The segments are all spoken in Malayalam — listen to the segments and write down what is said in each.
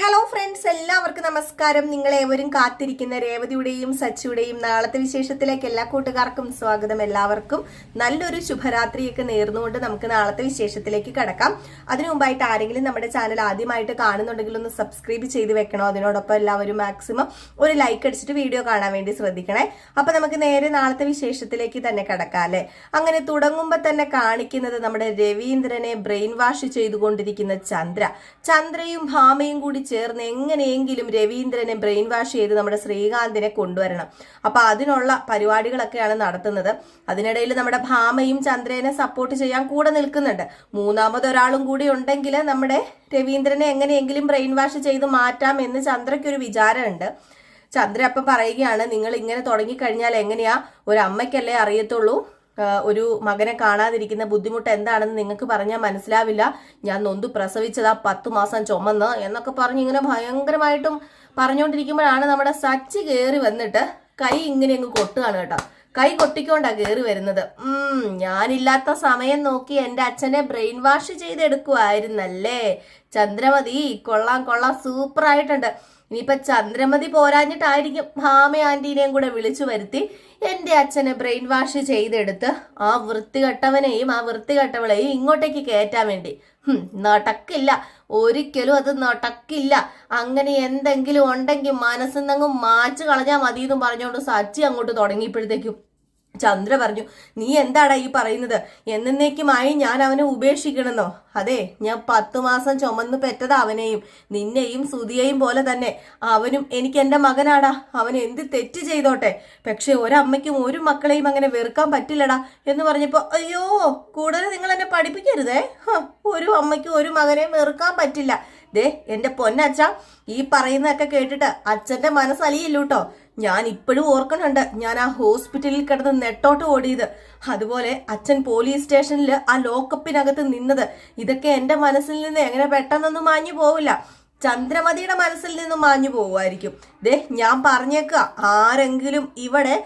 ഹലോ ഫ്രണ്ട്സ് എല്ലാവർക്കും നമസ്കാരം. നിങ്ങൾ ഏവരും കാത്തിരിക്കുന്ന രേവതിയുടെയും സച്ചിയുടെയും നാളത്തെ വിശേഷത്തിലേക്ക് എല്ലാ കൂട്ടുകാർക്കും സ്വാഗതം എല്ലാവർക്കും. നല്ലൊരു ശുഭരാത്രിയൊക്കെ നേർന്നുകൊണ്ട് നമുക്ക് നാളത്തെ വിശേഷത്തിലേക്ക് കടക്കാം. അതിനു മുമ്പായിട്ട് ആരെങ്കിലും നമ്മുടെ ചാനൽ ആദ്യമായിട്ട് കാണുന്നുണ്ടെങ്കിൽ ഒന്ന് സബ്സ്ക്രൈബ് ചെയ്ത് വെക്കണോ? അതിനോടൊപ്പം എല്ലാവരും മാക്സിമം ഒരു ലൈക്ക് അടിച്ചിട്ട് വീഡിയോ കാണാൻ വേണ്ടി ശ്രദ്ധിക്കണേ. അപ്പൊ നമുക്ക് നേരെ നാളത്തെ വിശേഷത്തിലേക്ക് തന്നെ കടക്കാം അങ്ങനെ തുടങ്ങുമ്പോൾ തന്നെ കാണിക്കുന്നത് നമ്മുടെ രവീന്ദ്രനെ ബ്രെയിൻ വാഷ് ചെയ്തുകൊണ്ടിരിക്കുന്ന ചന്ദ്ര. ചന്ദ്രയും ഭാമയും കൂടി ചേർന്ന് എങ്ങനെയെങ്കിലും രവീന്ദ്രനെ ബ്രെയിൻ വാഷ് ചെയ്ത് നമ്മുടെ ശ്രീകാന്തിനെ കൊണ്ടുവരണം. അപ്പൊ അതിനുള്ള പരിപാടികളൊക്കെയാണ് നടത്തുന്നത്. അതിനിടയിൽ നമ്മുടെ ഭാമയും ചന്ദ്രനെ സപ്പോർട്ട് ചെയ്യാൻ കൂടെ നിൽക്കുന്നുണ്ട്. മൂന്നാമതൊരാളും കൂടി ഉണ്ടെങ്കിൽ നമ്മുടെ രവീന്ദ്രനെ എങ്ങനെയെങ്കിലും ബ്രെയിൻ വാഷ് ചെയ്ത് മാറ്റാം എന്ന് ചന്ദ്രയ്ക്കൊരു വിചാരമുണ്ട്. ചന്ദ്ര അപ്പം പറയുകയാണ് നിങ്ങൾ ഇങ്ങനെ തുടങ്ങിക്കഴിഞ്ഞാൽ എങ്ങനെയാ? ഒരു അമ്മയ്ക്കല്ലേ അറിയത്തുള്ളൂ. ഒരു മകനെ കാണാതിരിക്കുന്ന ബുദ്ധിമുട്ട് എന്താണെന്ന് നിങ്ങൾക്ക് പറഞ്ഞാൽ മനസ്സിലാവില്ല. ഞാൻ നൊന്തു പ്രസവിച്ചതാ പത്ത് മാസം ചുമന്ന് എന്നൊക്കെ പറഞ്ഞ് ഇങ്ങനെ ഭയങ്കരമായിട്ടും പറഞ്ഞുകൊണ്ടിരിക്കുമ്പോഴാണ് നമ്മുടെ സച്ചി കയറി വന്നിട്ട് കൈ ഇങ്ങനെ അങ്ങ് കൊട്ടുകയാണ് കേട്ടോ. കൈ കൊട്ടിക്കൊണ്ടാ കയറി വരുന്നത്. ഉം ഞാനില്ലാത്ത സമയം നോക്കി എന്റെ അച്ഛനെ ബ്രെയിൻ വാഷ് ചെയ്തെടുക്കുമായിരുന്നല്ലേ ചന്ദ്രമതി കൊള്ളാം കൊള്ളാം സൂപ്പർ ആയിട്ടുണ്ട് ഇനിയിപ്പൊ ചന്ദ്രമതി പോരാഞ്ഞിട്ടായിരിക്കും ഭാമ ആന്റീനെയും കൂടെ വിളിച്ചു വരുത്തി എന്റെ അച്ഛനെ ബ്രെയിൻ വാഷ് ചെയ്തെടുത്ത് ആ വൃത്തികെട്ടവനെയും ആ വൃത്തികെട്ടവളെയും ഇങ്ങോട്ടേക്ക് കയറ്റാൻ വേണ്ടി. നടക്കില്ല. ഒരിക്കലും അത് നടക്കില്ല. അങ്ങനെ എന്തെങ്കിലും ഉണ്ടെങ്കിൽ മനസ്സിന്നങ്ങ് മാച്ച് കളഞ്ഞാൽ മതി എന്നും പറഞ്ഞുകൊണ്ട് സച്ചി അങ്ങോട്ട് തുടങ്ങിയപ്പോഴത്തേക്കും ചന്ദ്ര പറഞ്ഞു നീ എന്താടാ ഈ പറയുന്നത്? എന്നേക്കുമായി ഞാൻ അവനെ ഉപേക്ഷിക്കണമെന്നോ? അതെ ഞാൻ പത്തു മാസം ചുമന്ന് പെറ്റത് അവനെയും. നിന്നെയും സുതിയെയും പോലെ തന്നെ. അവനും എനിക്ക് എന്റെ മകനാടാ. അവൻ എന്ത് തെറ്റ് ചെയ്തോട്ടെ? പക്ഷെ ഒരമ്മയ്ക്കും ഒരു മക്കളെയും അങ്ങനെ വെറുക്കാൻ പറ്റില്ലടാ. എന്ന് പറഞ്ഞപ്പോൾ അയ്യോ കൂടുതൽ നിങ്ങൾ എന്നെ പഠിപ്പിക്കരുതേ. ഒരു അമ്മയ്ക്കും ഒരു മകനെയും വെറുക്കാൻ പറ്റില്ല. ദേ എന്റെ പൊന്നച്ഛ ഈ പറയുന്നതൊക്കെ കേട്ടിട്ട് അച്ഛന്റെ മനസ്സലിയില്ലൂട്ടോ. ഞാൻ ഇപ്പോഴും ഓർക്കണുണ്ട്. ഞാൻ ആ ഹോസ്പിറ്റലിൽ കിടന്ന് നെട്ടോട്ട് ഓടിയത്. അതുപോലെ അച്ഛൻ പോലീസ് സ്റ്റേഷനിൽ ആ ലോക്കപ്പിനകത്ത് നിന്നത്. ഇതൊക്കെ എന്റെ മനസ്സിൽ നിന്ന് എങ്ങനെ പെട്ടെന്നൊന്നും മാഞ്ഞു പോവില്ല. ചന്ദ്രമതിയുടെ മനസ്സിൽ നിന്നും മാഞ്ഞു പോവുമായിരിക്കും. ദേ ഞാൻ പറഞ്ഞേക്കുക ആരെങ്കിലും ഇവിടെ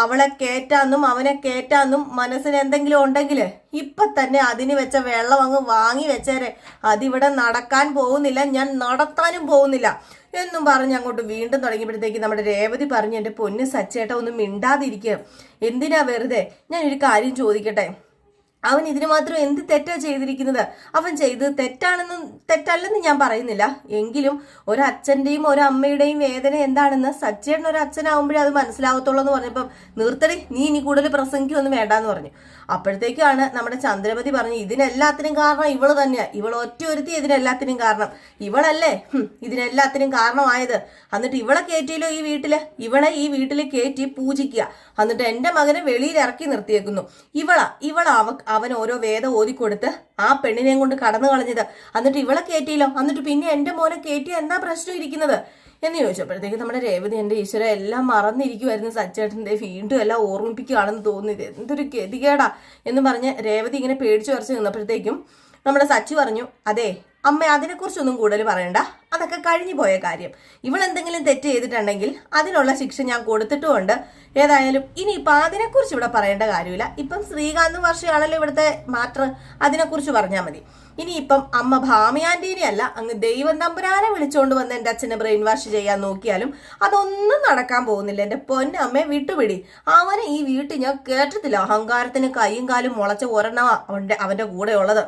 അവളെ കേറ്റാന്നും അവനെ കേറ്റാന്നും മനസ്സിന് എന്തെങ്കിലും ഉണ്ടെങ്കിൽ ഇപ്പൊ തന്നെ അതിന് വെച്ച വെള്ളം അങ്ങ് വാങ്ങി വെച്ചേരെ. അതിവിടെ നടക്കാൻ പോകുന്നില്ല. ഞാൻ നടത്താനും പോകുന്നില്ല. എന്നും പറഞ്ഞ് അങ്ങോട്ട് വീണ്ടും തുടങ്ങിയപ്പോഴത്തേക്ക് നമ്മുടെ രേവതി പറഞ്ഞു എന്റെ പൊന്ന് സച്ചേട്ട ഒന്നും മിണ്ടാതിരിക്കുക എന്തിനാ വെറുതെ? ഞാൻ ഒരു കാര്യം ചോദിക്കട്ടെ? അവൻ ഇതിന് മാത്രം എന്ത് തെറ്റാ ചെയ്തിരിക്കുന്നത്? അവൻ ചെയ്തത് തെറ്റാണെന്ന് തെറ്റല്ലെന്ന് ഞാൻ പറയുന്നില്ല. എങ്കിലും ഒരച്ഛന്റെയും ഒരമ്മയുടെയും വേദന എന്താണെന്ന് സച്ചേട്ടൻ ഒരു അച്ഛനാവുമ്പോഴേ അത് മനസ്സിലാവത്തുള്ളൂ എന്ന് പറഞ്ഞപ്പം നിർത്തടി നീ ഇനി കൂടുതൽ പ്രസംഗിക്കൊന്നും വേണ്ടാന്ന് പറഞ്ഞു. അപ്പോഴത്തേക്കാണ് നമ്മുടെ ചന്ദ്രപതി പറഞ്ഞു ഇതിനെല്ലാത്തിനും കാരണം ഇവൾ തന്നെയാണ് ഇവൾ ഒറ്റ ഒരുത്തി ഇതിനെല്ലാത്തിനും കാരണം. ഇവളല്ലേ ഇതിനെല്ലാത്തിനും കാരണമായത്. എന്നിട്ട് ഇവളെ കയറ്റിയല്ലോ ഈ വീട്ടിൽ? ഇവളെ ഈ വീട്ടിൽ കയറ്റി പൂജിക്കുക. എന്നിട്ട് എന്റെ മകനെ വെളിയിൽ ഇറക്കി നിർത്തിയേക്കുന്നു. ഇവള ഇവള അവ അവൻ ഓരോ വേദം ഓതിക്കൊടുത്ത് ആ പെണ്ണിനെയും കൊണ്ട് കടന്നു കളഞ്ഞത്. എന്നിട്ട് ഇവളെ കയറ്റിയല്ലോ എന്നിട്ട് പിന്നെ എന്റെ മോനെ കയറ്റി എന്താ പ്രശ്നം ഇരിക്കുന്നത്? എന്ന് ചോദിച്ചപ്പോഴത്തേക്ക് നമ്മുടെ രേവതി എന്റെ ഈശ്വര എല്ലാം മറന്നിരിക്കുമായിരുന്നു സച്ചേട്ടന്റെ വീണ്ടും എല്ലാം ഓർമ്മിപ്പിക്കുകയാണെന്ന് തോന്നിയത് എന്തൊരു ഗതികേടാ എന്ന് പറഞ്ഞ് രേവതി ഇങ്ങനെ പേടിച്ചു വരച്ച് നിന്നപ്പോഴത്തേക്കും നമ്മുടെ സച്ചു പറഞ്ഞു അതെ അമ്മ അതിനെക്കുറിച്ചൊന്നും കൂടുതൽ പറയണ്ട. അതൊക്കെ കഴിഞ്ഞു പോയ കാര്യം. ഇവൾ എന്തെങ്കിലും തെറ്റ് ചെയ്തിട്ടുണ്ടെങ്കിൽ അതിനുള്ള ശിക്ഷ ഞാൻ കൊടുത്തിട്ടുമുണ്ട്. ഏതായാലും ഇനിയിപ്പോൾ അതിനെക്കുറിച്ച് ഇവിടെ പറയേണ്ട കാര്യമില്ല. ഇപ്പം ശ്രീകാന്ത് വർഷയാണല്ലോ ഇവിടുത്തെ മാറ്റർ. അതിനെക്കുറിച്ച് പറഞ്ഞാൽ മതി. ഇനിയിപ്പം അമ്മ ഭാമിയാന്റീനെ അല്ല അങ്ങ് ദൈവം തമ്പുരാനെ വിളിച്ചുകൊണ്ട് വന്ന് എന്റെ അച്ഛനെ ബ്രെയിൻ വാഷ് ചെയ്യാൻ നോക്കിയാലും അതൊന്നും നടക്കാൻ പോകുന്നില്ല. എന്റെ പൊന്നമ്മയെ വിട്ടുപിടി. അവനെ ഈ വീട്ടിൽ ഞാൻ കേട്ടത്തില്ല അഹങ്കാരത്തിന് കൈയും കാലും മുളച്ച ഒരെണ്ണവാ അവന്റെ അവന്റെ കൂടെ ഉള്ളത്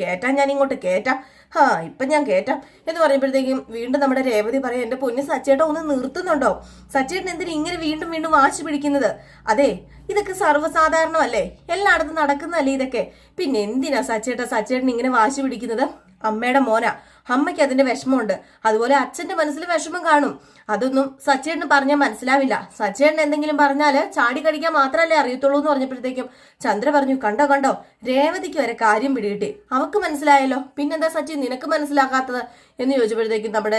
കേറ്റാൻ ഞാൻ ഇങ്ങോട്ട് കേറ്റാം. ഹാ ഇപ്പം ഞാൻ കേറ്റാം. എന്ന് പറയുമ്പോഴത്തേക്കും വീണ്ടും നമ്മുടെ രേവതി പറയും എന്റെ പൊന്നു സച്ചേട്ടൻ ഒന്ന് നിർത്തുന്നുണ്ടോ? സച്ചേട്ടൻ എന്തിനും ഇങ്ങനെ വീണ്ടും വീണ്ടും വാശി പിടിക്കുന്നത്? അതെ ഇതൊക്കെ സർവസാധാരണമല്ലേ? എല്ലായിടത്തും നടക്കുന്നതല്ലേ ഇതൊക്കെ? പിന്നെ എന്തിനാ സച്ചേട്ട സച്ചേട്ടൻ ഇങ്ങനെ വാശി പിടിക്കുന്നത്? അമ്മയുടെ മോന. അമ്മയ്ക്ക് അതിന്റെ വിഷമമുണ്ട്. അതുപോലെ അച്ഛന്റെ മനസ്സിൽ വിഷമം കാണും. അതൊന്നും സച്ചേട്ടന് പറഞ്ഞാൽ മനസ്സിലാവില്ല. സച്ചേട്ടൻ എന്തെങ്കിലും പറഞ്ഞാൽ ചാടി കടിക്കാൻ മാത്രമല്ലേ അറിയത്തുള്ളൂ എന്ന് പറഞ്ഞപ്പോഴത്തേക്കും ചന്ദ്ര പറഞ്ഞു കണ്ടോ കണ്ടോ രേവതിക്ക് വരെ കാര്യം പിടികിട്ടി. അവക്ക് മനസ്സിലായല്ലോ. പിന്നെന്താ സച്ചി നിനക്ക് മനസ്സിലാക്കാത്തത് എന്ന് ചോദിച്ചപ്പോഴത്തേക്കും നമ്മുടെ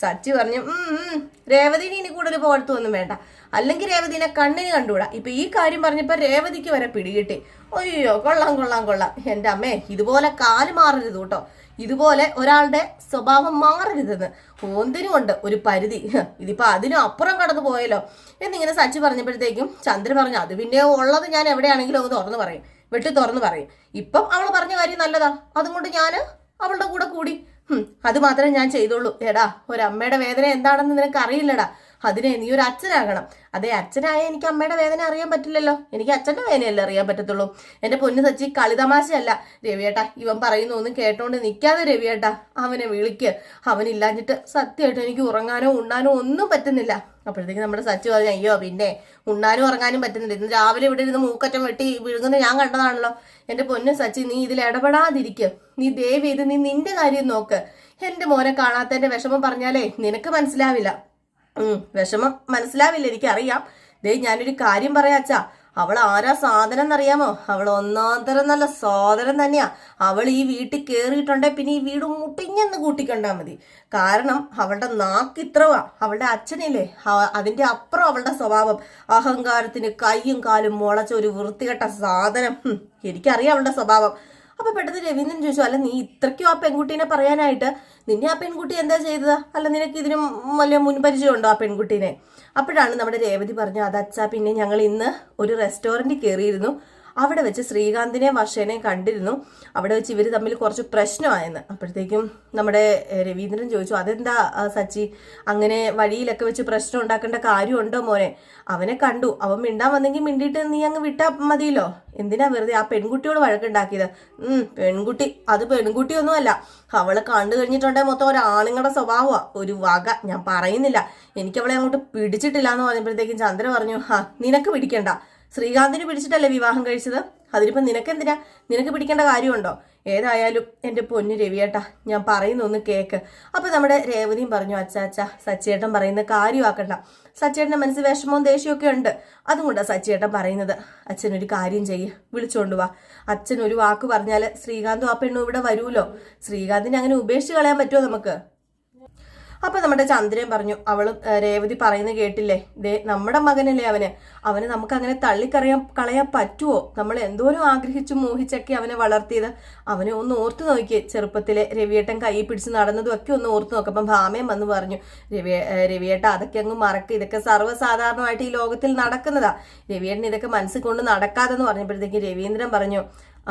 സച്ചി പറഞ്ഞു "ഉം, ഉം, രേവതിനെ ഇനി കൂടുതൽ പുകഴ്ത്തൊന്നും വേണ്ട. അല്ലെങ്കിൽ രേവതിനെ കണ്ണിന് കണ്ടുകൂടാ. ഇപ്പൊ ഈ കാര്യം പറഞ്ഞപ്പോ രേവതിക്ക് വരെ പിടികിട്ടി. അയ്യോ കൊള്ളാം കൊള്ളാം കൊള്ളാം. എന്റെ അമ്മേ ഇതുപോലെ കാൽ മാറരുത് കേട്ടോ. ഇതുപോലെ ഒരാളുടെ സ്വഭാവം മാറരുതെന്ന്. ഓന്തിനുമുണ്ട് ഒരു പരിധി. ഇതിപ്പോ അതിനും അപ്പുറം കടന്നു പോയല്ലോ. എന്നിങ്ങനെ സച്ചി പറഞ്ഞപ്പോഴത്തേക്കും ചന്ദ്രൻ പറഞ്ഞു അത് പിന്നെ ഉള്ളത് ഞാൻ എവിടെയാണെങ്കിലും ഒന്ന് തുറന്നു പറയും. വെട്ടി തുറന്നു പറയും. ഇപ്പം അവൾ പറഞ്ഞ കാര്യം നല്ലതാ. അതുകൊണ്ട് ഞാൻ അവളുടെ കൂടെ കൂടി. അത് മാത്രമേ ഞാൻ ചെയ്തോളൂ എടാ ഒരമ്മയുടെ വേദന എന്താണെന്ന് നിനക്ക് അറിയില്ലടാ അതിനെ നീ ഒരു അച്ഛനാകണം. അതെ അച്ഛനായ എനിക്ക് അമ്മയുടെ വേദന അറിയാൻ പറ്റില്ലല്ലോ. എനിക്ക് അച്ഛന്റെ വേദനയല്ലേ അറിയാൻ പറ്റത്തുള്ളൂ. എന്റെ പൊന്നു സച്ചി കളിതമാശയല്ല. രവിയേട്ടാ ഇവൻ പറയുന്ന ഒന്നും കേട്ടോണ്ട് നിൽക്കാതെ രവിയേട്ടാ. അവനെ വിളിക്ക്. അവനില്ലാഞ്ഞിട്ട് സത്യമായിട്ട് എനിക്ക് ഉറങ്ങാനോ ഉണ്ണാനോ ഒന്നും പറ്റുന്നില്ല. അപ്പോഴത്തേക്ക് നമ്മുടെ സച്ചി പറഞ്ഞു അയ്യോ പിന്നെ ഉണ്ണാനും ഉറങ്ങാനും പറ്റുന്നില്ല. ഇന്ന് രാവിലെ ഇവിടെ ഇരുന്ന് മൂക്കറ്റം വെട്ടി വിഴുങ്ങുന്ന ഞാൻ കണ്ടതാണല്ലോ. എന്റെ പൊന്നു സച്ചി നീ ഇതിൽ ഇടപെടാതിരിക്കും. നീ ദയവ് ചെയ്ത് നീ നിന്റെ കാര്യം നോക്ക്. എന്റെ മോനെ കാണാത്തതിന്റെ വിഷമം പറഞ്ഞാലേ നിനക്ക് മനസ്സിലാവില്ല. വിഷമം മനസ്സിലാവില്ല എനിക്കറിയാം. ദേ ഞാനൊരു കാര്യം പറയാച്ചാ അവൾ ആരാ സാധനം എന്നറിയാമോ? അവൾ ഒന്നാം തരം നല്ല സാധനം തന്നെയാ. അവൾ ഈ വീട്ടിൽ കയറിയിട്ടുണ്ടെ പിന്നെ ഈ വീട് മുട്ടിഞ്ഞെന്ന് കൂട്ടിക്കണ്ടാ മതി. കാരണം അവളുടെ നാക്ക് ഇത്രവാ. അവളുടെ അച്ഛനില്ലേ? അതിന്റെ അപ്പുറം അവളുടെ സ്വഭാവം. അഹങ്കാരത്തിന് കൈയും കാലും മുളച്ച ഒരു വൃത്തികെട്ട സാധനം. എനിക്കറിയാം അവളുടെ സ്വഭാവം. അപ്പൊ പെട്ടെന്ന് രവീന്ദ്രൻ ചോദിച്ചു അല്ല നീ ഇത്രയ്ക്കും ആ പെൺകുട്ടീനെ പറയാനായിട്ട് നിന്നെ ആ പെൺകുട്ടി എന്താ ചെയ്തത്? അല്ല നിനക്ക് ഇതിനും വലിയ മുൻപരിചയം ഉണ്ടോ ആ പെൺകുട്ടീനെ? അപ്പോഴാണ് നമ്മുടെ രേവതി പറഞ്ഞു അതച്ചാ പിന്നെ ഞങ്ങൾ ഇന്ന് ഒരു റെസ്റ്റോറന്റിൽ കയറിയിരുന്നു അവിടെ വെച്ച് ശ്രീകാന്തിനെ വർഷേനെ കണ്ടിരുന്നു. അവിടെ വെച്ച് ഇവർ തമ്മിൽ കുറച്ച് പ്രശ്നമായെന്ന്. അപ്പോഴത്തേക്കും നമ്മുടെ രവീന്ദ്രൻ ചോദിച്ചു അതെന്താ സച്ചി? അങ്ങനെ വഴിയിലൊക്കെ വെച്ച് പ്രശ്നം ഉണ്ടാക്കേണ്ട കാര്യമുണ്ടോ മോനെ? അവനെ കണ്ടു. അവൻ മിണ്ടാൻ വന്നെങ്കിൽ മിണ്ടിയിട്ട് നീ അങ്ങ് വിട്ടാ മതിയല്ലോ. എന്തിനാ വെറുതെ ആ പെൺകുട്ടിയോട് വഴക്കുണ്ടാക്കിയത്? ഉം പെൺകുട്ടി. അത് പെൺകുട്ടിയൊന്നുമല്ല. അവളെ കണ്ടു കഴിഞ്ഞിട്ടുണ്ടെങ്കിൽ മൊത്തം ഒരു ആണുങ്ങളുടെ സ്വഭാവമാ. ഒരു വക. ഞാൻ പറയുന്നില്ല. എനിക്ക് അവളെ അങ്ങോട്ട് പിടിച്ചിട്ടില്ല എന്ന് പറഞ്ഞപ്പോഴത്തേക്കും ചന്ദ്ര പറഞ്ഞു ആ നിനക്ക് പിടിക്കണ്ട. ശ്രീകാന്തിന് പിടിച്ചിട്ടല്ലേ വിവാഹം കഴിച്ചത്? അതിനിപ്പോ നിനക്കെന്തിനാ? നിനക്ക് പിടിക്കേണ്ട കാര്യമുണ്ടോ? ഏതായാലും എന്റെ പൊന്നു രവിയേട്ടാ ഞാൻ പറയുന്ന ഒന്ന് കേക്ക്. അപ്പോൾ നമ്മുടെ രേവതിയും പറഞ്ഞു അച്ഛാ സച്ചേട്ടൻ പറയുന്ന കാര്യമാക്കണ്ട. സച്ചേട്ടന്റെ മനസ്സിൽ വിഷമവും ദേഷ്യമൊക്കെ ഉണ്ട്. അതുകൊണ്ടാണ് സച്ചേട്ടൻ പറയുന്നത്. അച്ഛനൊരു കാര്യം ചെയ്യ് വിളിച്ചോണ്ട് വാ. അച്ഛൻ ഒരു വാക്ക് പറഞ്ഞാൽ ശ്രീകാന്തും ആ പെണ്ണും ഇവിടെ വരുമല്ലോ. ശ്രീകാന്തിനെ അങ്ങനെ ഉപേക്ഷിച്ച് കളയാൻ പറ്റുമോ നമുക്ക്? അപ്പൊ നമ്മുടെ ചന്ദ്രൻ പറഞ്ഞു അവൾ രേവതി പറയുന്ന കേട്ടില്ലേ? ദേ നമ്മുടെ മകനല്ലേ അവന്. അവനെ നമുക്ക് അങ്ങനെ തള്ളിക്കറിയാൻ കളയാൻ പറ്റുമോ നമ്മൾ എന്തോരം ആഗ്രഹിച്ചു മോഹിച്ചൊക്കെ അവനെ വളർത്തിയത്. അവനെ ഒന്ന് ഓർത്തു നോക്കിയേ. ചെറുപ്പത്തിലെ രവിയേട്ടൻ കൈ പിടിച്ച് നടന്നതും ഒക്കെ ഒന്ന് ഓർത്തു നോക്കും. അപ്പം ഭാമയം വന്ന് പറഞ്ഞു രവി രവിയേട്ട അതൊക്കെ അങ്ങ് മറക്ക്. ഇതൊക്കെ സർവസാധാരണമായിട്ട് ഈ ലോകത്തിൽ നടക്കുന്നതാ. രവിയേട്ടൻ ഇതൊക്കെ മനസ്സിൽ കൊണ്ട് നടക്കാതെന്ന് പറഞ്ഞപ്പോഴത്തേക്ക് രവീന്ദ്രൻ പറഞ്ഞു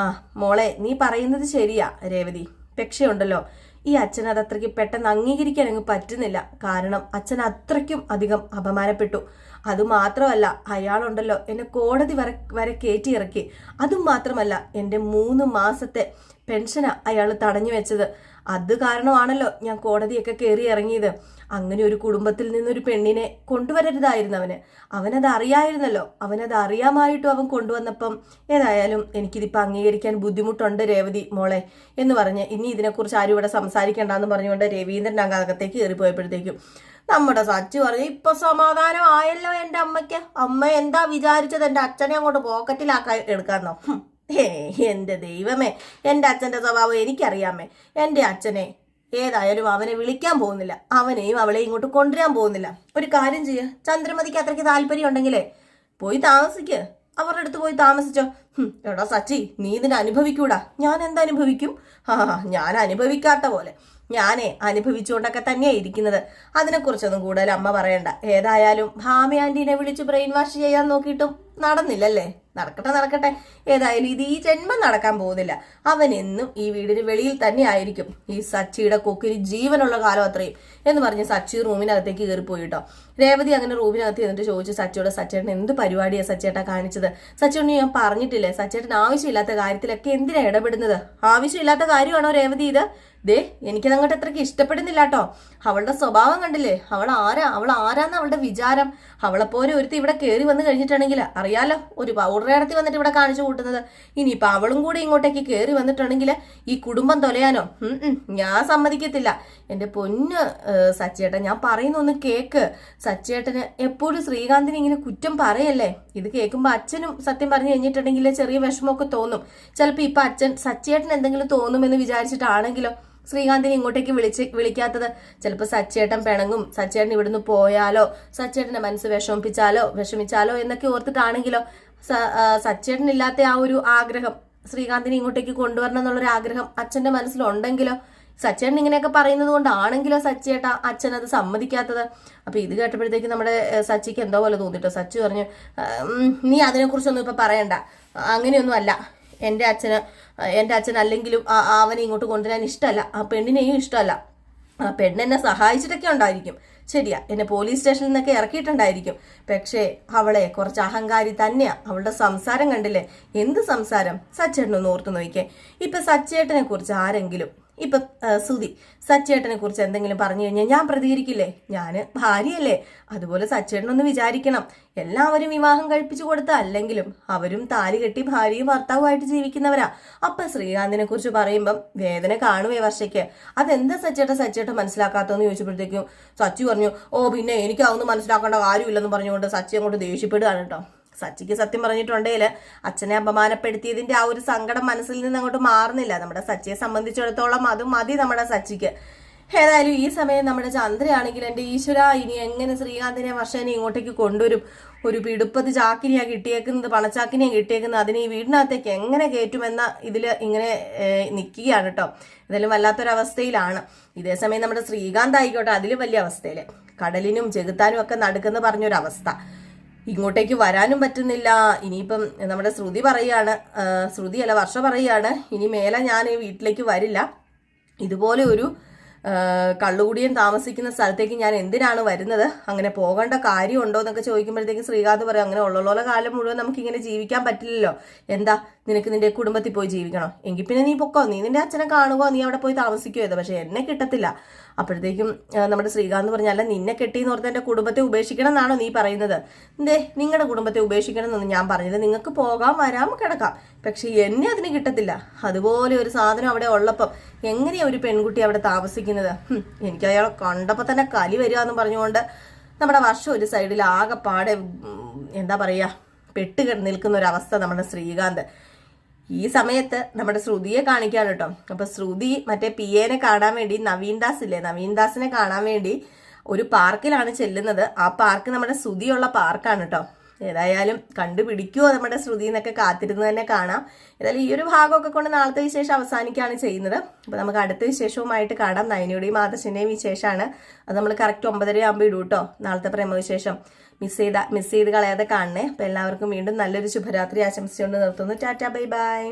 ആ മോളെ നീ പറയുന്നത് ശരിയാ രേവതി. പക്ഷേ ഉണ്ടല്ലോ ഈ അച്ഛൻ അത് അത്രയ്ക്ക് പെട്ടെന്ന് അംഗീകരിക്കാൻ അങ്ങ് പറ്റുന്നില്ല. കാരണം അച്ഛൻ അത്രയ്ക്കും അധികം അപമാനപ്പെട്ടു. അതുമാത്രമല്ല അയാളുണ്ടല്ലോ എന്നെ കോടതി വരെ വരെ കയറ്റി ഇറക്കി. അതും മാത്രമല്ല എന്റെ മൂന്ന് മാസത്തെ പെൻഷനാ അയാൾ തടഞ്ഞു വെച്ചത്. അത് കാരണമാണല്ലോ ഞാൻ കോടതിയൊക്കെ കയറി ഇറങ്ങിയത്. അങ്ങനെ ഒരു കുടുംബത്തിൽ നിന്നൊരു പെണ്ണിനെ കൊണ്ടുവരരുതായിരുന്നു അവന്. അവനത് അറിയായിരുന്നല്ലോ. അവനത് അറിയാമായിട്ടും അവൻ കൊണ്ടുവന്നപ്പം ഏതായാലും എനിക്കിതിപ്പോൾ അംഗീകരിക്കാൻ ബുദ്ധിമുട്ടുണ്ട് രേവതി മോളെ എന്ന് പറഞ്ഞ് ഇനി ഇതിനെക്കുറിച്ച് ആരും ഇവിടെ സംസാരിക്കേണ്ടെന്ന് പറഞ്ഞുകൊണ്ട് രവീന്ദ്രൻ അകത്തേക്ക് കയറിപ്പോയപ്പോഴത്തേക്കും നമ്മുടെ സച്ചു പറഞ്ഞു ഇപ്പൊ സമാധാനം ആയല്ലോ എന്റെ അമ്മയ്ക്ക്. അമ്മ എന്താ വിചാരിച്ചത്? എന്റെ അച്ഛനെ അങ്ങോട്ട് പോക്കറ്റിലാക്കാൻ എടുക്കാന്നോ? എന്റെ ദൈവമേ എന്റെ അച്ഛന്റെ സ്വഭാവം എനിക്കറിയാമേ. എന്റെ അച്ഛനെ ഏതായാലും അവനെ വിളിക്കാൻ പോകുന്നില്ല. അവനെയും അവളെ ഇങ്ങോട്ട് കൊണ്ടുവരാൻ പോകുന്നില്ല. ഒരു കാര്യം ചെയ്യുക ചന്ദ്രമതിക്ക് അത്രയ്ക്ക് താല്പര്യം ഉണ്ടെങ്കിലേ പോയി താമസിക്ക്. അവരുടെ അടുത്ത് പോയി താമസിച്ചോ. എടാ സച്ചി നീ ഇതിനെ അനുഭവിക്കൂടാ. ഞാൻ എന്തനുഭവിക്കും ആ ഞാൻ അനുഭവിക്കാത്ത പോലെ. ഞാനേ അനുഭവിച്ചുകൊണ്ടൊക്കെ തന്നെയാണ് ഇരിക്കുന്നത്. അതിനെക്കുറിച്ചൊന്നും കൂടുതൽ അമ്മ പറയണ്ട. ഏതായാലും ഭാമി ആന്റീനെ വിളിച്ച് ബ്രെയിൻ വാഷ് ചെയ്യാൻ നോക്കിയിട്ടും നടന്നില്ലല്ലേ? നടക്കട്ടെ നടക്കട്ടെ. ഏതായാലും ഇത് ഈ ജന്മം നടക്കാൻ പോകുന്നില്ല. അവൻ എന്നും ഈ വീടിന് വെളിയിൽ തന്നെ ആയിരിക്കും. ഈ സച്ചിയുടെ കൊക്കിന് ജീവനുള്ള കാലം അത്രയും എന്ന് പറഞ്ഞ് സച്ചി റൂമിനകത്തേക്ക് കയറി പോയിട്ടോ രേവതി അങ്ങനെ റൂമിനകത്ത് എന്നിട്ട് ചോദിച്ചു സച്ചിയോട് സച്ചേട്ടൻ എന്ത് പരിപാടിയാണ് സച്ചേട്ടാ കാണിച്ചത്? സച്ചേട്ടന് ഞാൻ പറഞ്ഞിട്ടില്ലേ സച്ചേട്ടൻ ആവശ്യമില്ലാത്ത കാര്യത്തിലൊക്കെ എന്തിനാണ് ഇടപെടുന്നത്? ആവശ്യമില്ലാത്ത കാര്യമാണോ രേവതി ഇത്? ദേ എനിക്ക് അങ്ങോട്ട് അത്രയ്ക്ക് ഇഷ്ടപ്പെടുന്നില്ല കേട്ടോ അവളുടെ സ്വഭാവം കണ്ടില്ലേ? അവൾ ആരാ? അവൾ ആരാന്ന് അവളുടെ വിചാരം? അവളെപ്പോലെ ഒരുത്തി ഇവിടെ കയറി വന്നു കഴിഞ്ഞിട്ടുണ്ടെങ്കിൽ അറിയാലോ ഒരു പൗഡർ ഇടത്തി വന്നിട്ട് ഇവിടെ കാണിച്ചു കൂട്ടുന്നത്. ഇനിയിപ്പോൾ അവളും കൂടി ഇങ്ങോട്ടേക്ക് കയറി വന്നിട്ടുണ്ടെങ്കിൽ ഈ കുടുംബം തൊലയാനോ? ഞാൻ സമ്മതിക്കത്തില്ല. എന്റെ പൊന്ന് സച്ചേട്ടൻ ഞാൻ പറയുന്ന ഒന്ന് കേക്ക്. സച്ചേട്ടന് എപ്പോഴും ശ്രീകാന്തിന് ഇങ്ങനെ കുറ്റം പറയല്ലേ? ഇത് കേൾക്കുമ്പോൾ അച്ഛനും സത്യം പറഞ്ഞു കഴിഞ്ഞിട്ടുണ്ടെങ്കിൽ ചെറിയ വിഷമമൊക്കെ തോന്നും. ചിലപ്പോൾ ഇപ്പം അച്ഛൻ സച്ചേട്ടൻ എന്തെങ്കിലും തോന്നുമെന്ന് വിചാരിച്ചിട്ടാണെങ്കിലോ? ശ്രീകാന്തിനെ ഇങ്ങോട്ടേക്ക് വിളിച്ച് വിളിക്കാത്തത്. ചിലപ്പോൾ സച്ചേട്ടൻ പിണങ്ങും. സച്ചേട്ടൻ ഇവിടുന്ന് പോയാലോ? സച്ചേട്ടന്റെ മനസ്സ് വിഷമിപ്പിച്ചാലോ? വിഷമിച്ചാലോ എന്നൊക്കെ ഓർത്തിട്ടാണെങ്കിലോ? സ- ഇല്ലാത്ത ആ ഒരു ആഗ്രഹം ശ്രീകാന്തിനെ ഇങ്ങോട്ടേക്ക് കൊണ്ടുവരണം എന്നുള്ളൊരു ആഗ്രഹം അച്ഛന്റെ മനസ്സിലുണ്ടെങ്കിലോ? സച്ചേട്ടൻ ഇങ്ങനെയൊക്കെ പറയുന്നത് കൊണ്ടാണെങ്കിലോ സച്ചേട്ട അച്ഛൻ അത് സമ്മതിക്കാത്തത്? അപ്പൊ ഇത് കേട്ടപ്പോഴത്തേക്ക് നമ്മുടെ സച്ചിക്ക് എന്തോ പോലെ തോന്നിട്ടോ? സച്ചു പറഞ്ഞു "ആ, ഉം, നീ അതിനെക്കുറിച്ചൊന്നും ഇപ്പൊ പറയണ്ട. അങ്ങനെയൊന്നും അല്ല എന്റെ അച്ഛന് എന്റെ അച്ഛൻ അല്ലെങ്കിലും അവനെ ഇങ്ങോട്ട് കൊണ്ടുവരാൻ ഇഷ്ടമല്ല. ആ പെണ്ണിനെയും ഇഷ്ടമല്ല. ആ പെണ്ണെന്നെ സഹായിച്ചിട്ടൊക്കെ ഉണ്ടായിരിക്കും. ശരിയാ എന്നെ പോലീസ് സ്റ്റേഷനിൽ നിന്നൊക്കെ ഇറക്കിയിട്ടുണ്ടായിരിക്കും. പക്ഷേ അവളെ കുറച്ച് അഹങ്കാരി തന്നെയാ. അവളുടെ സംസാരം കണ്ടില്ലേ? എന്ത് സംസാരം? സച്ചേട്ടനൊന്ന് ഓർത്തു നോക്കിയേ ഇപ്പൊ സച്ചേട്ടനെ കുറിച്ച് ആരെങ്കിലും ഇപ്പൊ സുതി സച്ചേട്ടനെ കുറിച്ച് എന്തെങ്കിലും പറഞ്ഞു കഴിഞ്ഞാൽ ഞാൻ പ്രതികരിക്കില്ലേ? ഞാൻ ഭാര്യയല്ലേ. അതുപോലെ സച്ചേട്ടനൊന്ന് വിചാരിക്കണം. എല്ലാവരും വിവാഹം കഴിപ്പിച്ചു കൊടുത്ത അല്ലെങ്കിലും അവരും താലി കെട്ടി ഭാര്യയും ഭർത്താവുമായിട്ട് ജീവിക്കുന്നവരാ. അപ്പൊ ശ്രീകാന്തിനെ കുറിച്ച് പറയുമ്പം വേദന കാണുവേ വർഷയ്ക്ക്. അതെന്താ സച്ചേട്ടൻ സച്ചേട്ടൻ മനസ്സിലാക്കാത്തതെന്ന് ചോദിച്ചപ്പോഴത്തേക്കും സച്ചി പറഞ്ഞു ഓ പിന്നെ എനിക്ക് അതൊന്നും മനസ്സിലാക്കേണ്ട കാര്യമില്ലെന്ന് പറഞ്ഞുകൊണ്ട് സച്ചി അങ്ങോട്ട് ദേഷ്യപ്പെടുകയാണ് കേട്ടോ സച്ചിക്ക് സത്യം പറഞ്ഞിട്ടുണ്ടെങ്കിൽ അച്ഛനെ അപമാനപ്പെടുത്തിയതിന്റെ ആ ഒരു സങ്കടം മനസ്സിൽ നിന്ന് അങ്ങോട്ട് മാറുന്നില്ല. നമ്മുടെ സച്ചിയെ സംബന്ധിച്ചിടത്തോളം അത് മതി നമ്മുടെ സച്ചിക്ക്. ഏതായാലും ഈ സമയം നമ്മുടെ ചന്ദ്രയാണെങ്കിൽ എന്റെ ഈശ്വര ഇനി എങ്ങനെ ശ്രീകാന്തിനെ വർഷനെ ഇങ്ങോട്ടേക്ക് കൊണ്ടുവരും? ഒരു പിടുപ്പത് ചാക്കിനെയാണ് കിട്ടിയേക്കുന്നത് പണച്ചാക്കിനെയാണ് കിട്ടിയേക്കുന്നത്. അതിനെ ഈ വീടിനകത്തേക്ക് എങ്ങനെ കയറ്റുമെന്ന ഇതിൽ ഇങ്ങനെ നിൽക്കുകയാണ് കേട്ടോ. ഇതെല്ലാം വല്ലാത്തൊരവസ്ഥയിലാണ്. ഇതേ സമയം നമ്മുടെ ശ്രീകാന്ത് ആയിക്കോട്ടെ അതിലും വലിയ അവസ്ഥയിൽ കടലിനും ചെകുത്താനും ഒക്കെ നടക്കുന്നു പറഞ്ഞൊരവസ്ഥ. ഇങ്ങോട്ടേക്ക് വരാനും പറ്റുന്നില്ല. ഇനിയിപ്പം നമ്മുടെ ശ്രുതി പറയാണ് ശ്രുതി അല്ല വർഷ പറയാണ് ഇനി മേലെ ഞാൻ ഈ വീട്ടിലേക്ക് വരില്ല. ഇതുപോലെ ഒരു കള്ളുകുടിയൻ താമസിക്കുന്ന സ്ഥലത്തേക്ക് ഞാൻ എന്തിനാണ് വരുന്നത്? അങ്ങനെ പോകേണ്ട കാര്യമുണ്ടോ എന്നൊക്കെ ചോദിക്കുമ്പോഴത്തേക്ക് ശ്രീകാന്ത് പറയും അങ്ങനെ ഉള്ള കാലം മുഴുവൻ നമുക്കിങ്ങനെ ജീവിക്കാൻ പറ്റില്ലല്ലോ. എന്താ നിനക്ക് നിന്റെ കുടുംബത്തിൽ പോയി ജീവിക്കണോ. എങ്കിൽ പിന്നെ നീ പൊക്കോ. നീ നിന്റെ അച്ഛനെ കാണുകയോ നീ അവിടെ പോയി താമസിക്കുകയോ ചെയ്തോ പക്ഷെ എന്നെ കിട്ടത്തില്ല. അപ്പോഴത്തേക്കും നമ്മുടെ ശ്രീകാന്ത് പറഞ്ഞല്ല നിന്നെ കെട്ടിയെന്ന് ഓർത്ത് എന്റെ കുടുംബത്തെ ഉപേക്ഷിക്കണം എന്നാണോ നീ പറയുന്നത്? എന്തേ നിങ്ങളുടെ കുടുംബത്തെ ഉപേക്ഷിക്കണം എന്നൊന്നും ഞാൻ പറഞ്ഞില്ല. നിങ്ങൾക്ക് പോകാം വരാം കിടക്കാം. പക്ഷെ എന്നെ അതിന് കിട്ടത്തില്ല. അതുപോലെ ഒരു സാധനം അവിടെ ഉള്ളപ്പം എങ്ങനെയാ ഒരു പെൺകുട്ടി അവിടെ താമസിക്കുന്നത്? എനിക്ക് അയാളെ കണ്ടപ്പോൾ തന്നെ കലി വരിക എന്ന് പറഞ്ഞുകൊണ്ട് നമ്മുടെ വർഷം ഒരു സൈഡിൽ ആകെപ്പാടെ എന്താ പറയാ പെട്ട് നിൽക്കുന്ന ഒരു അവസ്ഥ നമ്മുടെ ശ്രീകാന്ത്. ഈ സമയത്ത് നമ്മുടെ ശ്രുതിയെ കാണിക്കാണ് കേട്ടോ. അപ്പൊ ശ്രുതി മറ്റേ പി എനെ കാണാൻ വേണ്ടി നവീൻ ദാസ് ഇല്ലേ നവീൻ ദാസിനെ കാണാൻ വേണ്ടി ഒരു പാർക്കിലാണ് ചെല്ലുന്നത്. ആ പാർക്ക് നമ്മുടെ ശ്രുതിയുള്ള പാർക്കാണ് കേട്ടോ. ഏതായാലും കണ്ടുപിടിക്കുമോ നമ്മുടെ ശ്രുതി എന്നൊക്കെ കാത്തിരുന്ന് തന്നെ കാണാം. ഏതായാലും ഈ ഒരു ഭാഗമൊക്കെ കൊണ്ട് നാളത്തെ വിശേഷം അവസാനിക്കുകയാണ് ചെയ്യുന്നത്. അപ്പോൾ നമുക്ക് അടുത്ത വിശേഷവുമായിട്ട് കാണാം. നയനയുടെയും മാതശിന്റെയും വിശേഷമാണ്. അത് നമ്മൾ കറക്റ്റ് ഒമ്പതര ആകുമ്പോൾ ഇടും നാളത്തെ പ്രേമവിശേഷം. മിസ് ചെയ്ത മിസ് ചെയ്ത് കളയാതെ കാണണേ. അപ്പോൾ എല്ലാവർക്കും വീണ്ടും നല്ലൊരു ശുഭരാത്രി ആശംസിച്ചുകൊണ്ട് നിർത്തുന്നു. Tata bye bye.